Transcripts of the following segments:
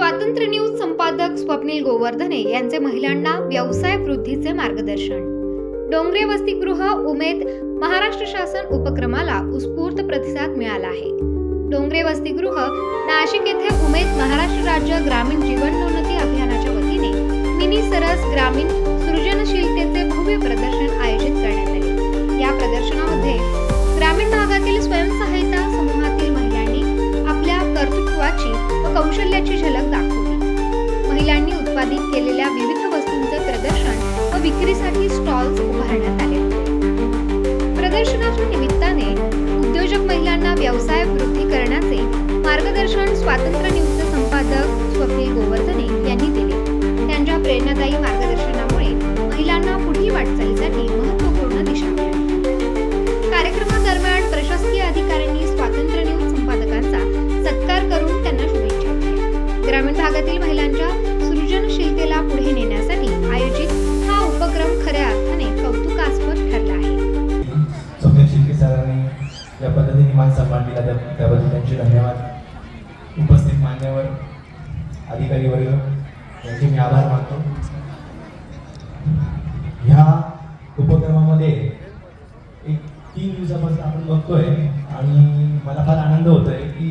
स्वातंत्र्य न्यूज संपादक स्वप्नील गोवर्धने यांचे महिलांना व्यवसाय वृद्धीचे मार्गदर्शन. डोंगरे वसतिगृह उमेद महाराष्ट्र शासन उपक्रमाला उत्स्फूर्त प्रतिसाद मिळाला आहे. डोंगरे वसतिगृह नाशिक येथे उमेद महाराष्ट्र राज्य ग्रामीण जीवनोन्नती अभियानाच्या वतीने मिनी सरस ग्रामीण सृजनशीलतेचे भव्य प्रदर्शन आयोजित करण्यात आले. या प्रदर्शनामध्ये ग्रामीण भागातील स्वयं स्वातंत्र्य न्यूजचे संपादक स्वप्नील गोवर्धने यांनी दिले. त्यांच्या प्रेरणादायी मार्गदर्शनामुळे महिलांना पुढील वाटचालीसाठी महत्त्वपूर्ण दिशा मिळाली. कार्यक्रमादरम्यान प्रशासकीय अधिकाऱ्यांनी स्वातंत्र्य न्यूज संपादकांचा सत्कार करून त्यांना शुभेच्छा दिल्या. ग्रामीण भागातील महिलांच्या सृजनशीलतेला पुढे नेण्यासाठी आयोजित हा उपक्रम खऱ्या अर्थाने कौतुकास्पद ठरला आहे. या पद्धतीने मान सन्मान दिला. त्याबद्दल त्यांचे धन्यवाद. मान्यवर अधिकारी वर्ग यांचे मी आभार मानतो. ह्या उपक्रमामध्ये एक तीन दिवसापासून आपण बघतोय आणि मला फार आनंद होतोय की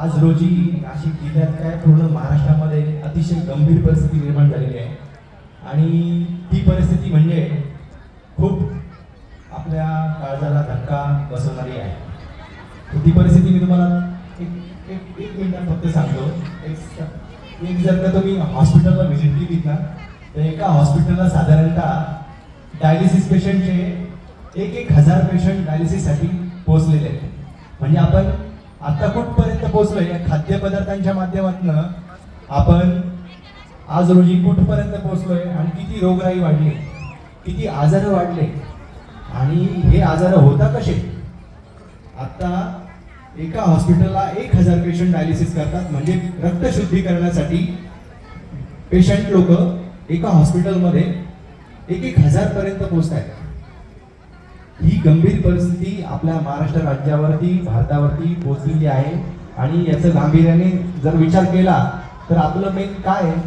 आज रोजी नाशिक जिल्ह्यात काय पूर्ण महाराष्ट्रामध्ये अतिशय गंभीर परिस्थिती निर्माण झालेली आहे. आणि ती परिस्थिती म्हणजे खूप आपल्या काळजाला धक्का बसवणारी आहे. ती परिस्थिती मी तुम्हाला एक एक एक मिनिटात फक्त सांगतो. एक एक जर का तुम्ही हॉस्पिटलला व्हिजिट केली ना तर एका हॉस्पिटलला साधारणतः डायलिसिस पेशंटचे एक एक हजार पेशंट डायलिसिससाठी पोहोचलेले आहेत. म्हणजे आपण आता कुठपर्यंत पोहोचलो या खाद्यपदार्थांच्या माध्यमातून आपण आज रोजी कुठपर्यंत पोहोचलोय आणि किती रोगराई वाढली किती आजार वाढले आणि हे आजार होता कसे? आता एका हॉस्पिटलला एक हजार पेशंट डायलिसिस करतात. म्हणजे रक्त शुद्धीकरणासाठी पेशंट लोक एका हॉस्पिटलमध्ये एक एक हजार पर्यंत पोहोचत आहेत ही गंभीर परिस्थिती आपल्या महाराष्ट्र राज्यावरती भारतावरती पोहोचलेली आहे. आणि याचं गांभीर्याने जर विचार केला तर आपलं मेन काय आहे?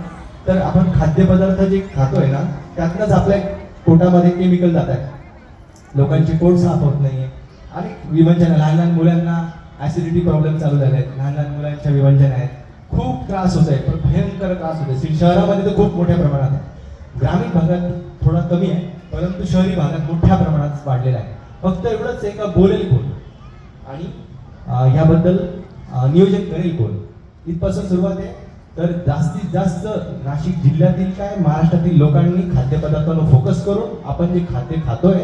तर आपण खाद्यपदार्थ जे खातोय ना त्यातनंच आपल्या पोटामध्ये केमिकल जात आहेत लोकांचे पोट साफ होत आहे आणि विवंचन लहान लहान मुलांना ऍसिडिटी प्रॉब्लेम चालू झाले आहेत लहान लहान मुलांच्या विवंचन आहेत. खूप त्रास होत आहे पण भयंकर त्रास होत आहे शहरामध्ये तर खूप मोठ्या प्रमाणात आहे. ग्रामीण भागात थोडा कमी आहे परंतु शहरी भागात मोठ्या प्रमाणात वाढलेला आहे. फक्त एवढंच एका बोलेल कोण? आणि ह्याबद्दल याबद्दल नियोजन करेल कोण? इथपासून सुरुवात आहे. तर जास्तीत जास्त नाशिक जिल्ह्यातील काय महाराष्ट्रातील लोकांनी खाद्यपदार्थांवर फोकस करून आपण जे खाद्य खातोय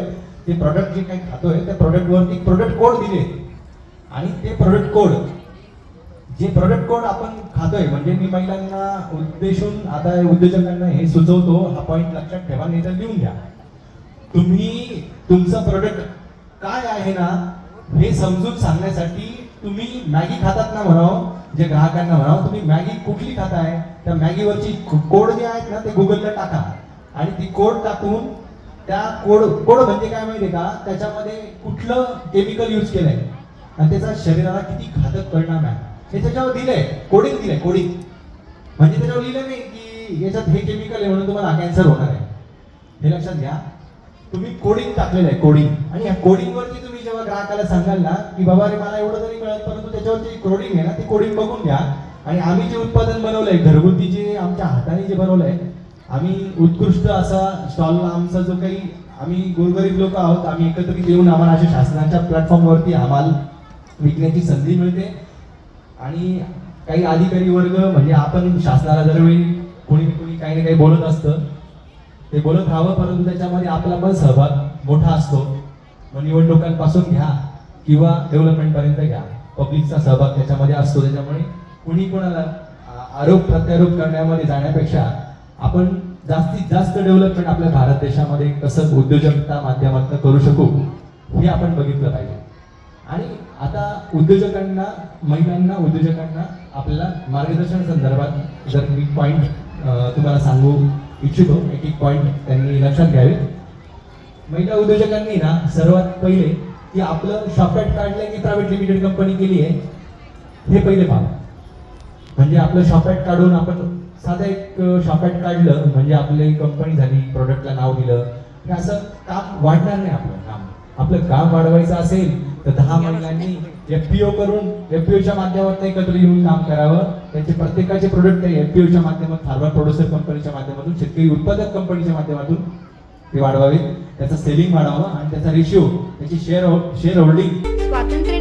ते प्रॉडक्ट जे काही खातोय त्या प्रॉडक्टवर एक प्रोडक्ट कोड दिले. आणि ते प्रोडक्ट कोड जे प्रोडक्ट कोड आपण खातोय म्हणजे मी महिलांना उद्देशून आता उद्योजकांना हे सुचवतो हा पॉईंट लक्षात ठेवा नाही तर लिहून घ्या. तुम्ही तुमचं प्रोडक्ट काय आहे ना हे समजून सांगण्यासाठी तुम्ही मॅगी खातात ना म्हणावं जे ग्राहकांना म्हणावं तुम्ही मॅगी कुठली खाताय? त्या मॅगीवरची कोड जे आहेत ना ते गुगलला टाका. आणि ती कोड टाकून त्या कोड कोड म्हणजे काय माहितीये का? त्याच्यामध्ये कुठलं केमिकल यूज केलंय? आणि त्याचा शरीराला किती घातक परिणाम आहे? हे त्याच्यावर दिलंय. कोडिंग दिलंय कोडिंग म्हणजे त्याच्यावर लिहिलं नाही की याच्यात हे केमिकल आहे म्हणून तुम्हाला कॅन्सर होणार आहे. हे लक्षात घ्या. तुम्ही कोडिंग टाकलेलं आहे कोडिंग आणि या कोडिंगवरती तुम्ही जेव्हा ग्राहकाला सांगाल ना की बाबा रे मला एवढं तरी मिळत परंतु त्याच्यावरती कोडिंग आहे ना ती कोडिंग बघून घ्या. आणि आम्ही जे उत्पादन बनवलंय घरगुती जे आमच्या हाताने जे बनवलंय आम्ही उत्कृष्ट असा स्टॉलला आमचा जो काही आम्ही गोरगरीब लोक आहोत आम्ही एकत्रित येऊन आम्हाला अशा शासनाच्या प्लॅटफॉर्मवरती आम्हाला विकण्याची संधी मिळते. आणि काही अधिकारी वर्ग म्हणजे आपण शासनाला दरवेळी कोणी कोणी काही ना काही बोलत असतं ते बोलत राहावं परंतु त्याच्यामध्ये आपला पण सहभाग मोठा असतो. मग निवडणुकांपासून घ्या किंवा डेव्हलपमेंटपर्यंत घ्या. पब्लिकचा सहभाग त्याच्यामध्ये असतो. त्याच्यामुळे कुणी कोणाला आरोप प्रत्यारोप करण्यामध्ये जाण्यापेक्षा आपण जास्तीत जास्त डेव्हलपमेंट आपल्या भारत देशामध्ये कसं उद्योजकता माध्यमातून करू शकू हे आपण बघितलं पाहिजे. आणि आता उद्योजकांना महिलांना उद्योजकांना आपल्याला मार्गदर्शन संदर्भात जर मी पॉईंट तुम्हाला सांगू इच्छितो एक एक पॉईंट त्यांनी लक्षात घ्यावे. महिला उद्योजकांनी ना सर्वात पहिले की आपलं शॉपॅट काढलं की प्रायव्हेट लिमिटेड कंपनी केली आहे हे पहिले पहा. म्हणजे आपलं शॉपॅट काढून आपण साधं एक शॉपॅट काढलं म्हणजे आपली कंपनी झाली प्रोडक्टला नाव दिलं. हे असं काम वाढणार नाही आपलं काम. आपलं काम वाढवायचं असेल तर दहा महिलांनी एफपीओ करून एफपीओच्या माध्यमातून एकत्र येऊन काम करावं. त्यांचे प्रत्येकाचे प्रोडक्ट एफपीओच्या माध्यमातून फार्मर प्रोड्युसर कंपनीच्या माध्यमातून शेतकरी उत्पादक कंपनीच्या माध्यमातून ते वाढवावे त्याचं सेलिंग वाढावं आणि त्याचा रेशिओ त्याची शेअर शेअर होल्डिंग